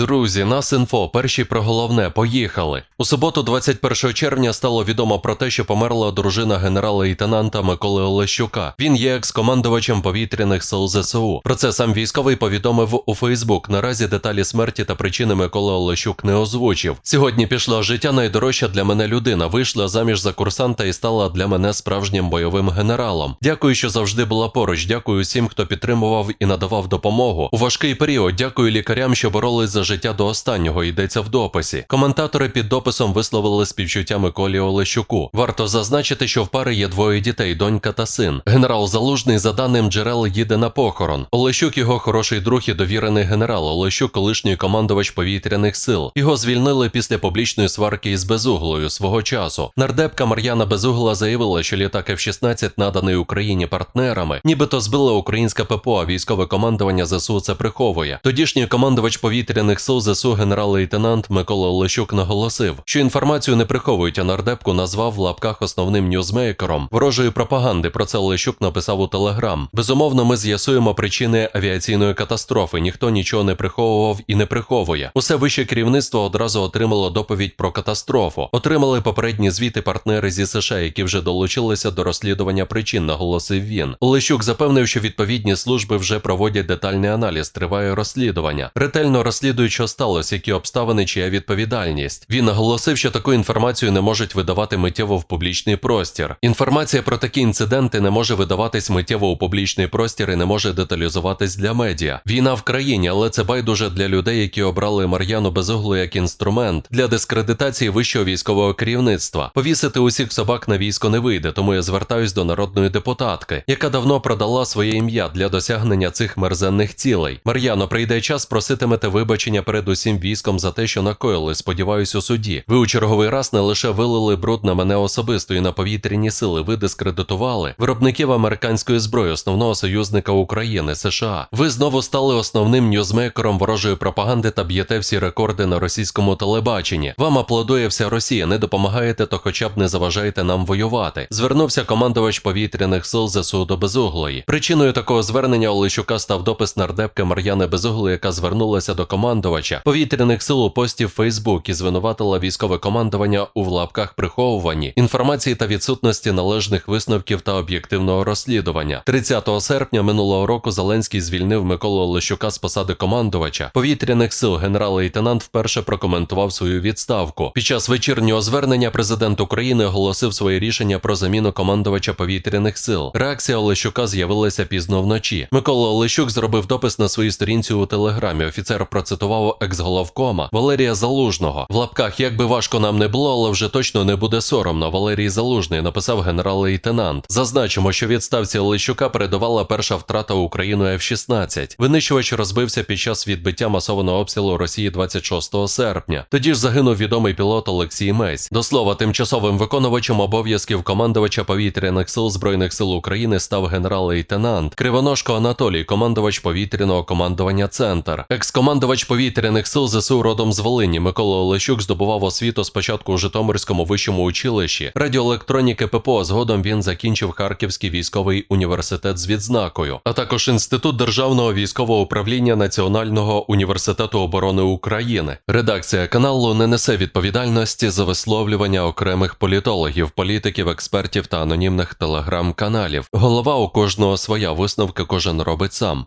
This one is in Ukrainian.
Друзі, нас інфо, перші про головне, поїхали. У суботу, 21 червня, стало відомо про те, що померла дружина генерала-лейтенанта Миколи Олещука. Він є екс-командувачем повітряних сил ЗСУ. Про це сам військовий повідомив у Фейсбук. Наразі деталі смерті та причини Миколи Олещук не озвучив. Сьогодні пішла життя найдорожча для мене людина. Вийшла заміж за курсанта і стала для мене справжнім бойовим генералом. Дякую, що завжди була поруч. Дякую всім, хто підтримував і надавав допомогу. У важкий період дякую лікарям, що боролись за життя до останнього. Йдеться в дописі. Коментатори під дописом висловили співчуття Миколі Олещуку. Варто зазначити, що в пари є двоє дітей, донька та син. Генерал Залужний, за даним джерел, їде на похорон. Олещук його хороший друг і довірений генерал. Олещук, колишній командувач повітряних сил. Його звільнили після публічної сварки із Безуглою свого часу. Нардепка Мар'яна Безугла заявила, що літак F-16 наданий Україні партнерами, нібито збила українська ППО, а військове командування ЗСУ це приховує. Тодішній командувач повітряних сил ЗСУ генерал-лейтенант Микола Олещук наголосив, що інформацію не приховують, а нардепку назвав в лапках основним ньюзмейкером ворожої пропаганди. Про це Олещук написав у Телеграм. Безумовно, ми з'ясуємо причини авіаційної катастрофи. Ніхто нічого не приховував і не приховує. Усе вище керівництво одразу отримало доповідь про катастрофу. Отримали попередні звіти партнери зі США, які вже долучилися до розслідування причин, наголосив він. Олещук запевнив, що відповідні служби вже проводять детальний аналіз, триває розслідування. Ретельно розслідують, що сталося, які обставини, чия відповідальність. Він наголосив, що таку інформацію не можуть видавати миттєво в публічний простір. Інформація про такі інциденти не може видаватись миттєво у публічний простір і не може деталізуватись для медіа. Війна в країні, але це байдуже для людей, які обрали Мар'яну Безуглу як інструмент для дискредитації вищого військового керівництва. Повісити усіх собак на військо не вийде, тому я звертаюсь до народної депутатки, яка давно продала своє ім'я для досягнення цих мерзенних цілей. Мар'яно, прийде час, проситимете вибачення перед усім військом за те, що накоїли. Сподіваюсь, у суді. Ви у черговий раз не лише вилили бруд на мене особисто і на повітряні сили. Ви дискредитували виробників американської зброї, основного союзника України США. Ви знову стали основним ньюзмейкером ворожої пропаганди та б'єте всі рекорди на російському телебаченні. Вам аплодує вся Росія. Не допомагаєте, то хоча б не заважаєте нам воювати. Звернувся командувач повітряних сил ЗСУ до Безуглої. Причиною такого звернення Олещука став допис нардепки Мар'яни Безуглої, яка звернулася до командувача повітряних сил у пості в Фейсбук і звинуватила військове командування у в лапках приховуванні інформації та відсутності належних висновків та об'єктивного розслідування. 30 серпня минулого року Зеленський звільнив Миколу Олещука з посади командувача повітряних сил. Генерал-лейтенант вперше прокоментував свою відставку. Під час вечірнього звернення президент України оголосив своє рішення про заміну командувача повітряних сил. Реакція Олещука з'явилася пізно вночі. Микола Олещук зробив допис на своїй сторінці у телеграмі. Офіцер процитував екс-головкома Валерія Залужного. В лапках як би важко нам не було, але вже точно не буде соромно. Валерій Залужний написав генерал-лейтенант. Зазначимо, що відставці Олещука передавала перша втрата Україною F-16. Винищувач розбився під час відбиття масованого обстрілу Росії 26 серпня. Тоді ж загинув відомий пілот Олексій Месь. До слова, тимчасовим виконувачем обов'язків командувача повітряних сил збройних сил України став генерал-лейтенант Кривоножко Анатолій, командувач повітряного командування Центр. Екс-командувач повітряних сил ЗСУ родом з Волині Микола Олещук здобував освіту спочатку у Житомирському вищому училищі радіоелектроніки ППО. Згодом він закінчив Харківський військовий університет з відзнакою, а також інститут державного військового управління Національного університету оборони України. Редакція каналу не несе відповідальності за висловлювання окремих політологів, політиків, експертів та анонімних телеграм-каналів. Голова у кожного своя висновки кожен робить сам.